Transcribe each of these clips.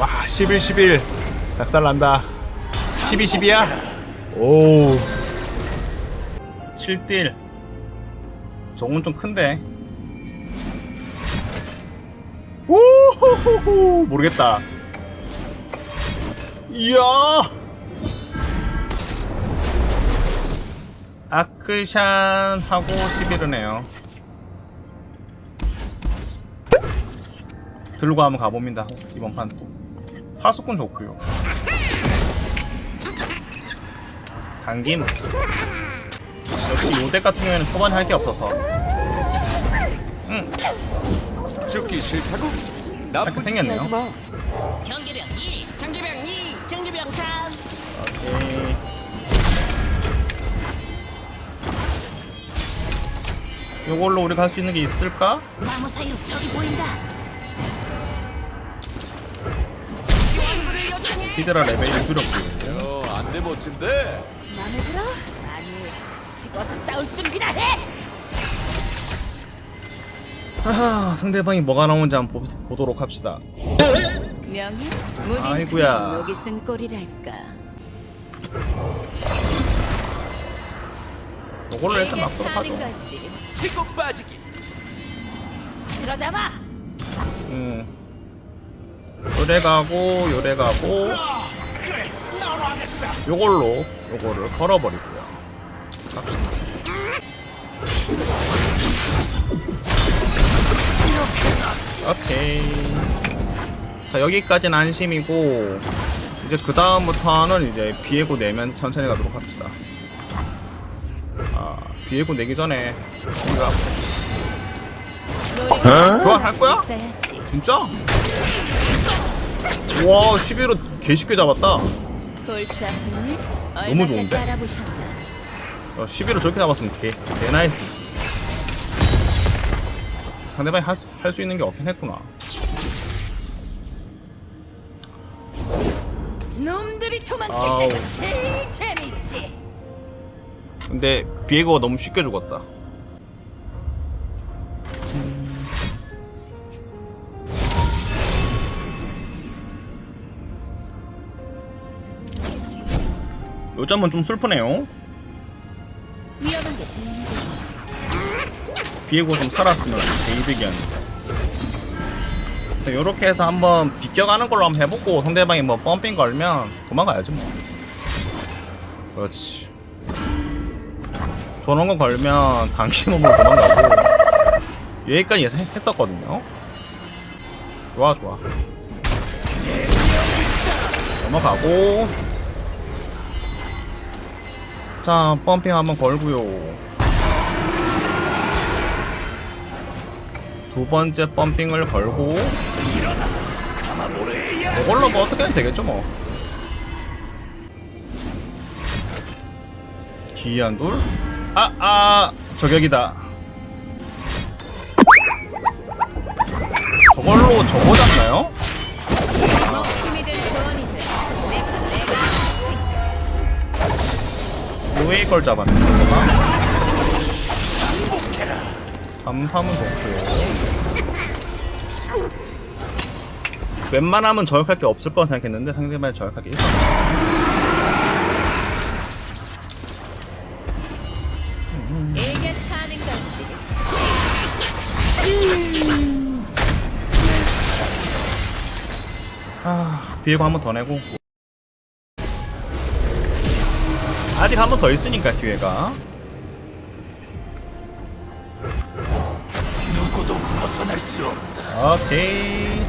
와 11 11 작살난다. 12 12야? 오 7딜 저건 좀 큰데. 오호호호 모르겠다. 이야. 아크샨 하고 11은해요. 들고 한번 가봅니다 이번 판도 파수꾼 좋고요. 당김. 역시 요덱 같은 경우에는 초반에 할 게 없어서. 응 죽기 싫다고? 잠깐 생겼네요. 경기병 1 경기병 2 경기병 3 오케이. 요걸로 우리가 할수 있는 게 있을까? 나무 사이로 저기 보인다 히드라 레벨 줄였고요 어, 안돼 멋진데. 마음에 들어? 아니 죽어서 싸울 준비나 해 하하 상대방이 뭐가 나오는지 한번 보, 보도록 합시다 명예? 무딘 아이고야. 여기 쓴 꼴이랄까 요걸로 일단 납도록 하죠 치고 빠지기. 쓸어담아 음. 요래 가고 요래 가고. 요걸로 요거를 걸어버리고요. 갑시다. 오케이. 자 여기까지는 안심이고 이제 그 다음부터는 이제 비에고 내면서 천천히 가도록 합시다. 아 비에고 내기 전에 우리가 교환할 거야? 있어야지 진짜? 와 11호 개쉽게 잡았다 골치 아픈 일? 너무 좋은데? 알아보셨나 야, 11호 저렇게 잡았으면 개, 개 나이스 상대방이 할수 있는 게 없긴 했구나 놈들이 도망칠 아우. 때가 제일 재밌지 근데 비에고가 너무 쉽게 죽었다 점은 좀 슬프네요. 비에고 좀 살았으면 개이득이었는데. 요렇게 해서 한번 비껴가는 걸로 한번 해보고 상대방이 뭐 펌핑 걸면 도망가야지 뭐. 그렇지. 저런 거 걸면 당신 몸으로 도망가고 여기까지 예상했었거든요. 좋아 좋아. 넘어가고 자 펌핑 한번 걸고요 두 번째 펌핑을 걸고 이걸로 뭐 어떻게 하면 되겠죠 뭐 기이한 돌? 아, 아, 저격이다 저걸로 저거 잡나요? 요웨이 걸 3, 3은 좋고 웬만하면 저격할 게 없을 거라 생각했는데 상대방이 저격할 게 있었네. 이게 사는 거지. 아, 비에고 한번 더 내고. 아직 한 번 더 있으니까 기회가. 누구도 벗어날 수 없다. 오케이.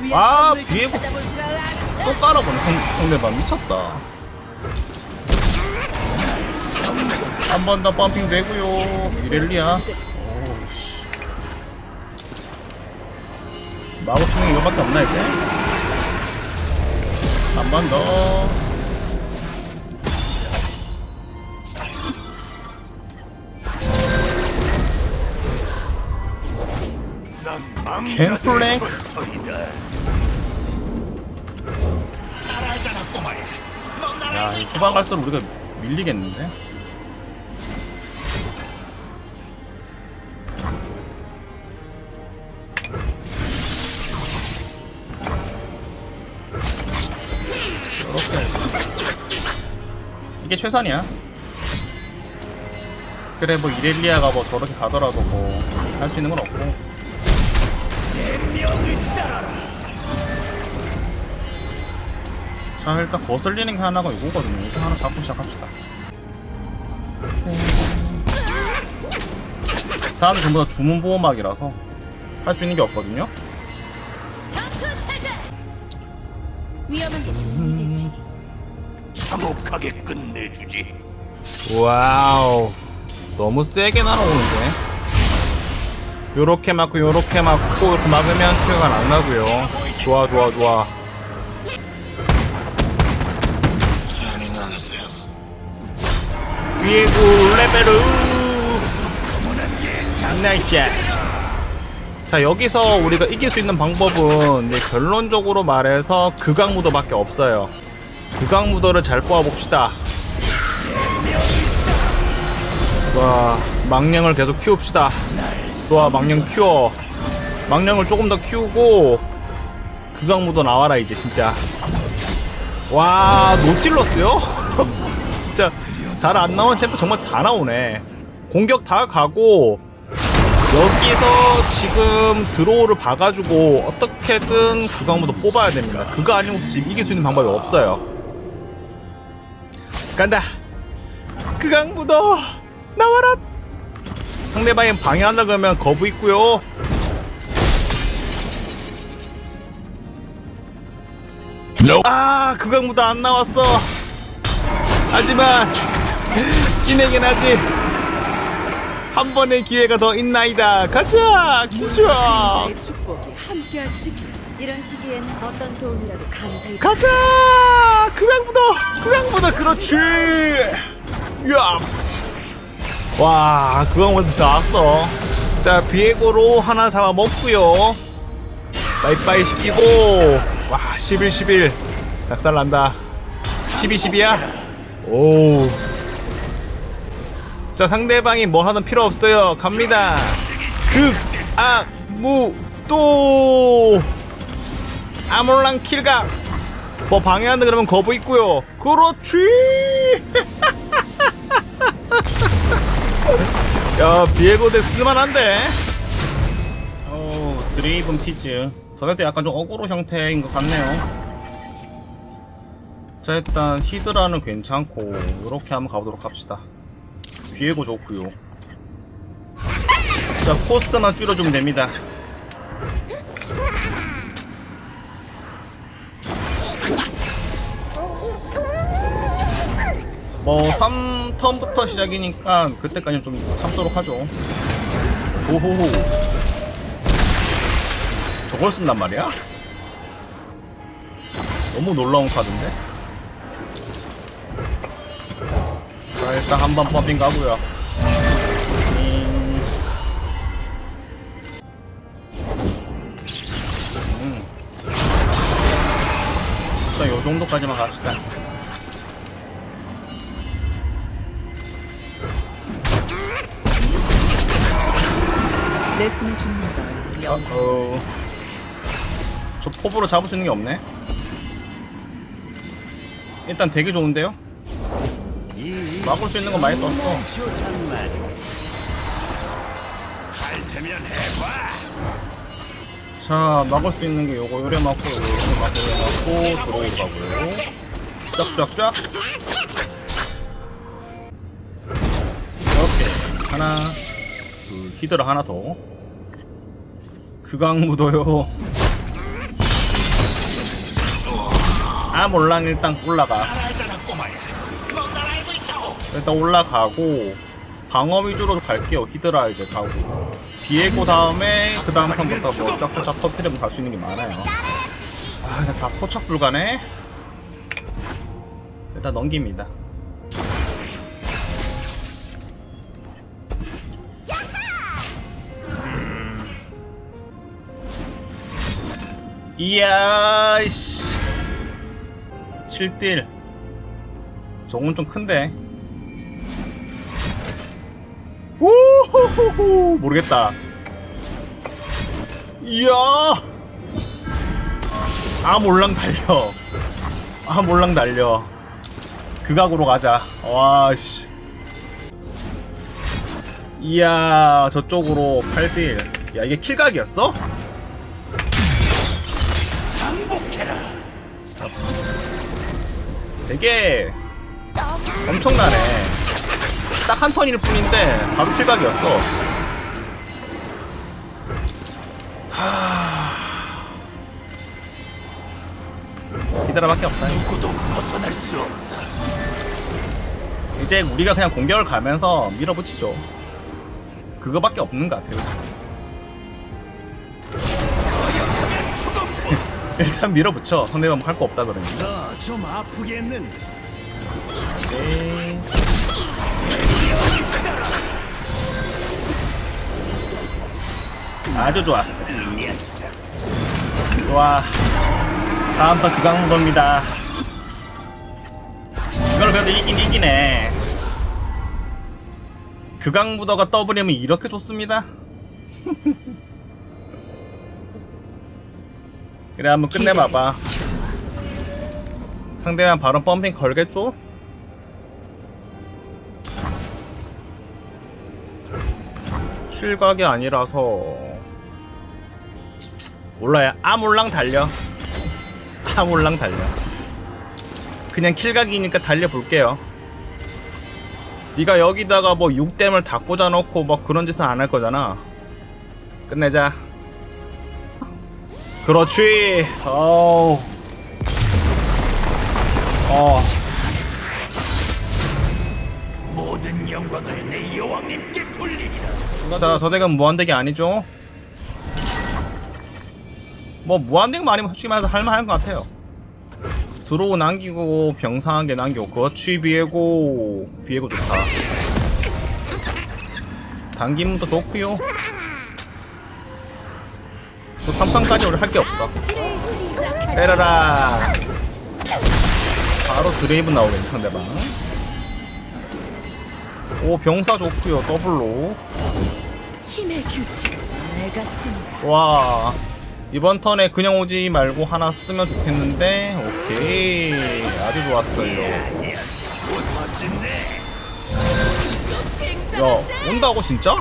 위해 와, 선물 찾아볼까 알았다. 또 깔아보네 상- 상대방 미쳤다. 한 번 더 펌핑 되고요. 이렐리아. 오우씨. 마법 수능 이거밖에 없나 이제? 한 번 더. 캠플랭크 야, 이 후방 갈수록 우리가 밀리겠는데? 이게 최선이야. 그래 뭐 이렐리아가 뭐 저렇게 가더라도 뭐 할 수 있는 건 없고. 자 일단 거슬리는 게 하나가 이거거든요. 이거 하나 잡고 시작합시다. 다음 전부 다 주문 보호막이라서 할 수 있는 게 없거든요. 위험한 게 되지. 참혹하게 끝내주지. 와우 너무 세게 날아오는데 요렇게 맞고 요렇게 맞고 이렇게 막으면 피해가 안 나고요 좋아 좋아 좋아 위에고 레벨우 나이스 자 여기서 우리가 이길 수 있는 방법은 이제 결론적으로 말해서 극악무도밖에 없어요. 극악무도를 잘 뽑아봅시다. 와 망령을 계속 키웁시다. 좋아 망령 키워. 망령을 조금 더 키우고 극악무도 나와라 이제 진짜. 와 노틸러스요? 진짜 잘 안 나온 챔프 정말 다 나오네. 공격 다 가고 여기서 지금 드로우를 봐가지고 어떻게든 극악무도 뽑아야 됩니다. 그거 아니면 지금 이길 수 있는 방법이 없어요. 간다. 극악무도 나와라. 상대방이 방해한다 그러면 거부 있고요. 아 극악무도 안 나왔어. 하지만 진에겐 아직 한 번의 기회가 더 있나이다. 가자 기자. 내 축복이 함께하시길. 이런 시기엔 어떤 도움이라도 감사히. 가자 극악무도. 극악무도 그렇지. 야스. 와 극악무도 나왔어. 자 비에고로 하나 잡아 먹고요. 빠이빠이 시키고. 와 11 11 작살 난다. 12 12야? 오. 자 상대방이 뭐 하든 필요 없어요. 갑니다. 극악무도 아몰랑 킬각. 뭐 방해한다 그러면 거부 있고요. 그렇지. 야 비에고덱 쓸만한데. 어 드레이븐 피즈. 때 약간 좀 어그로 형태인 것 같네요. 자 일단 히드라는 괜찮고 이렇게 한번 가보도록 합시다 비에고 좋고요 자 코스트만 줄여주면 됩니다 뭐 3턴부터 시작이니까 그때까지 좀 참도록 하죠 오호호 저걸 쓴단 말이야? 너무 놀라운 카드인데? 자 일단 한 번 펌핑 가고요 음. 음. 일단 요 정도까지만 갑시다 내 손에 죽는 걸 영. 어, 저 포브로 잡을 수 있는 게 없네. 일단 되게 좋은데요? 막을 수 있는 거 많이 떴어. 자, 막을 수 있는 게 요거 요래 요거 요래 맞고, 요래 맞고, 들어오고 가고요. 쫙쫙쫙. 이렇게. 하나, 둘, 히드라 하나 더. 극악무도요. 아, 몰랑 일단 올라가. 일단 올라가고 방어 위주로 갈게요. 히드라 이제 가고. 비에고 다음에 그 다음 턴부터 뭐 쫙쫙쫙 터트리면 갈 수 있는 게 많아요. 아 근데 다 포착 불가네. 일단 넘깁니다. 음. 이야 씨. 7딜. 저건 좀 큰데 오호호호 모르겠다 이야 아 몰랑 달려 아 몰랑 달려 극악으로 가자. 와, 씨. 이야, 저쪽으로 8딜. 야, 이게 킬각이었어? 되게 엄청나네. 딱 한 턴일 뿐인데 바로 킬각이었어. 하... 히드라밖에 없다. 누구도 벗어날 수 없어. 이제 우리가 그냥 공격을 가면서 밀어붙이죠. 그거밖에 없는 것 같아요. 일단 밀어붙여. 상대방 할 거 없다 그러니. 너좀 아프겠는데. 네. 아주 좋았어. 이 녀석. 좋아. 다음 판 극악무도입니다. 이걸 그래도 이긴 이기네. 극악무도가 더블이면 이렇게 좋습니다. 그래 한번 끝내봐봐. 상대방 바로 펌핑 걸겠죠? 킬각이 아니라서 몰라요. 아몰랑 달려. 아몰랑 달려. 그냥 킬각이니까 달려볼게요. 네가 여기다가 뭐 6댐을 다 꽂아놓고 뭐 그런 짓은 안 할 거잖아. 끝내자. 그렇지. 어우. 어. 모든 영광을 내 여왕님께 돌리리라. 자, 저 덱은 무한덱이 아니죠? 뭐 무한덱만 아니면 솔직히 말해서 할만한 것 같아요. 드로우 남기고 병상한 게 남기고 그렇지 비에고 비에고 좋다. 당김도 좋고요. 또 3판까지 우리 할 게 없어. 때려라. 바로 드레이브 나오겠네 상대방. 오 병사 좋고요 더블로. 와 이번 턴에 그냥 오지 말고 하나 쓰면 좋겠는데 오케이. 아주 좋았어요. 야 온다고 진짜?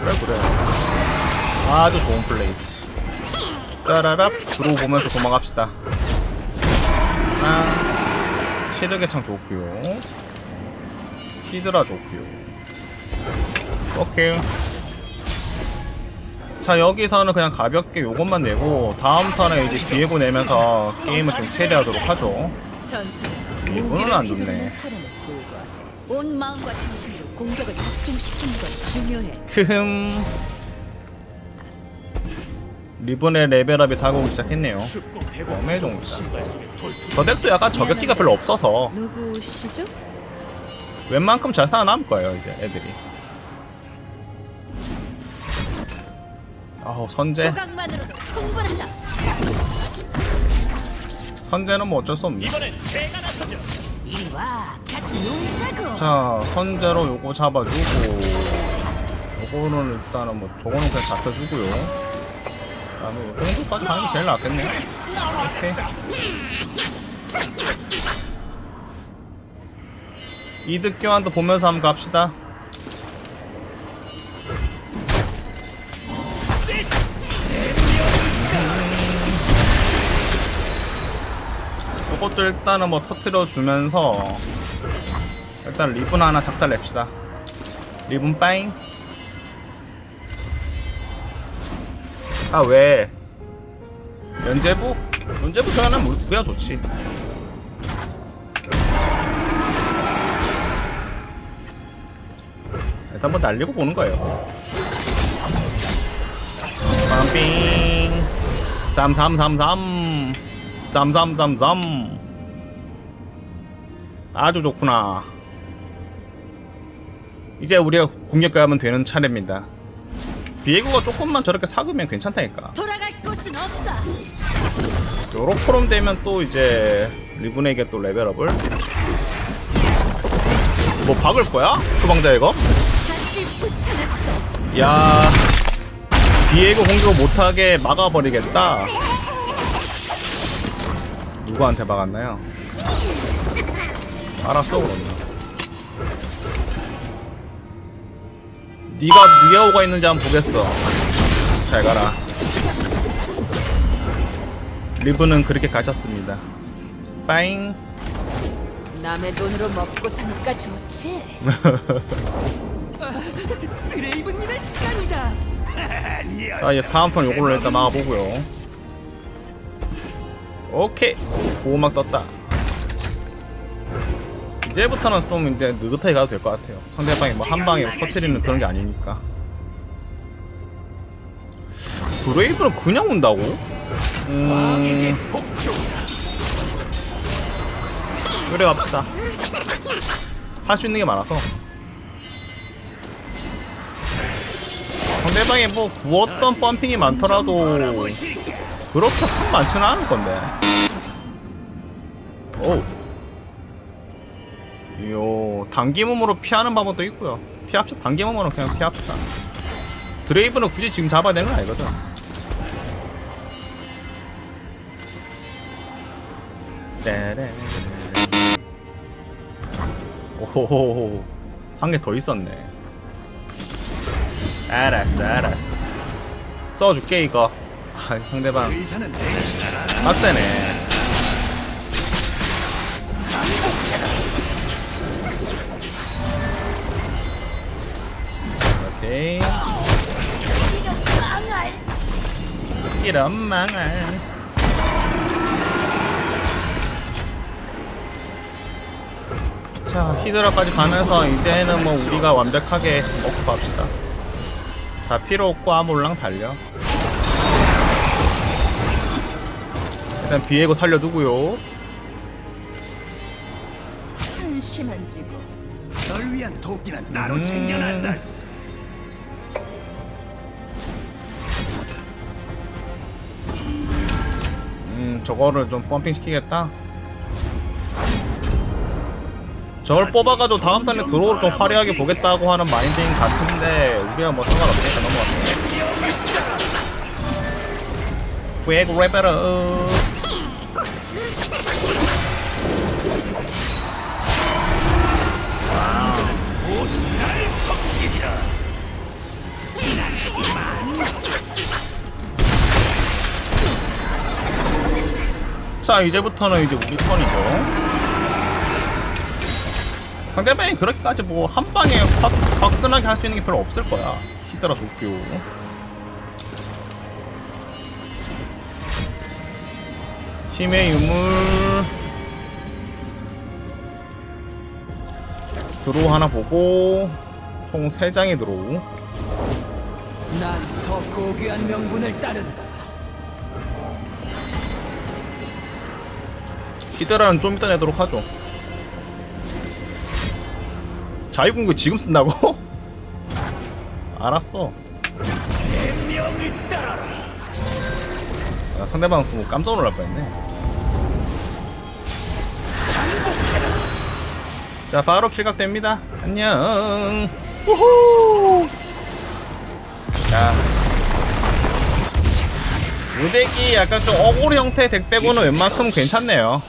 그래 그래. 아주 좋은 플레이. 따라랍 들어보면서 도망갑시다. 아 시르게 참 좋고요. 히드라 좋고요. 오케이 자 여기서는 그냥 가볍게 요것만 내고 다음 턴에 이제 디에고 내면서 게임을 좀 처리하도록 하죠 무기를 안 좋네. 휘두르는 사람에 불과해. 온 마음과 정신으로 공격을 집중시키는 건 중요해. 크흠 리본의 레벨업이 다가오기 시작했네요 속에 돌투. 저 덱도 약간 저격기가 별로 없어서? 웬만큼 잘 살아남을 거예요 이제 애들이 아우 선제 조각만으로도 충분하다. 선제는 뭐 어쩔 수 없네 이번엔 제가 나서죠. 이리 와, 같이 놀자고. 자 선제로 요거 잡아주고 요거는 일단은 뭐 저거는 그냥 잡혀주고요 다음에 요 정도까지 가는 게 제일 낫겠네 오케이 이득 교환도 보면서 한번 갑시다 것도 일단은 뭐 터트려 주면서 일단 리본 하나 작살 냅시다. 리본 빠잉. 아 왜? 연재부? 연재부 전화는 뭐 그야 좋지. 일단 뭐 날리고 보는 거예요. 빵빙. 쌈쌈쌈쌈. 쌈쌈쌈쌈. 아주 좋구나. 이제 우리가 공격 가면 되는 차례입니다. 비에고가 조금만 저렇게 사으면 괜찮다니까. 없다. 요렇게럼 되면 또 이제 리븐에게 또 레벨업을 뭐 박을 거야? 소방자 이거? 야 비에고 공격 못하게 막아버리겠다. 누구한테 박았나요? 알았어 그러면. 네가 누야호가 있는지 한번 보겠어. 잘 가라. 리브는 그렇게 가셨습니다. 빠잉. 남의 돈으로 먹고 사니까 좋지. 드레이브님의 시간이다. 자 이제 다음 턴 요걸로 일단 막아보고요. 오케이. 보호막 떴다 이제부터는 좀 이제 느긋하게 가도 될 것 같아요 상대방이 뭐 한 방에 터트리는 그런 게 아니니까 브레이브는 그냥 온다고? 음. 그래 갑시다 할 수 있는 게 많아서 상대방이 뭐 구웠던 펌핑이 많더라도? 그렇게 큰 많지는 않을 건데. 오. 요 단기 몸으로 피하는 방법도 있고요. 피합시다. 단기 몸으로 그냥 피합시다. 드레이브는 굳이 지금 잡아야 되는 건 아니거든. 오호호호. 한개 더 있었네. 알았어, 알았어. 써줄게 이거. 아, 상대방 빡세네. 오케이. 이런 망할. 자, 히드라까지 가면서 이제는 뭐 우리가 완벽하게 먹고 갑시다. 자, 필요 없고 아몰랑 달려. 일단 비에고 살려두고요. 한심한 지고. 널 위한 도끼는 따로 음. 챙겨놨다. 음, 저거를 좀 펌핑 시키겠다. 저걸 뽑아가지고 다음 턴에 드로우를 좀 화려하게 보겠다고 하는 마인드인 같은데 우리가 뭐 상관없으니까 넘어갔네. 후에고 레벨업. 자 이제부터는 이제 우리 턴이죠. 상대방이 그렇게까지 뭐 한 방에 확 화끈하게 할 수 있는 게 별로 없을 거야. 히드라 좋고요. 힘의 유물 드로우 하나 보고 총 3장의 드로우 난더 고귀한 명분을 따른다. 히드라는 좀 이따 내도록 하죠. 자유공격 지금 쓴다고? 알았어. 따라라. 아, 상대방 보고 깜짝 놀랄 뻔했네. 자 바로 킬각 됩니다. 안녕. 우후! 자 무대기 약간 좀 어고리 형태 덱 빼고는 웬만큼 괜찮네요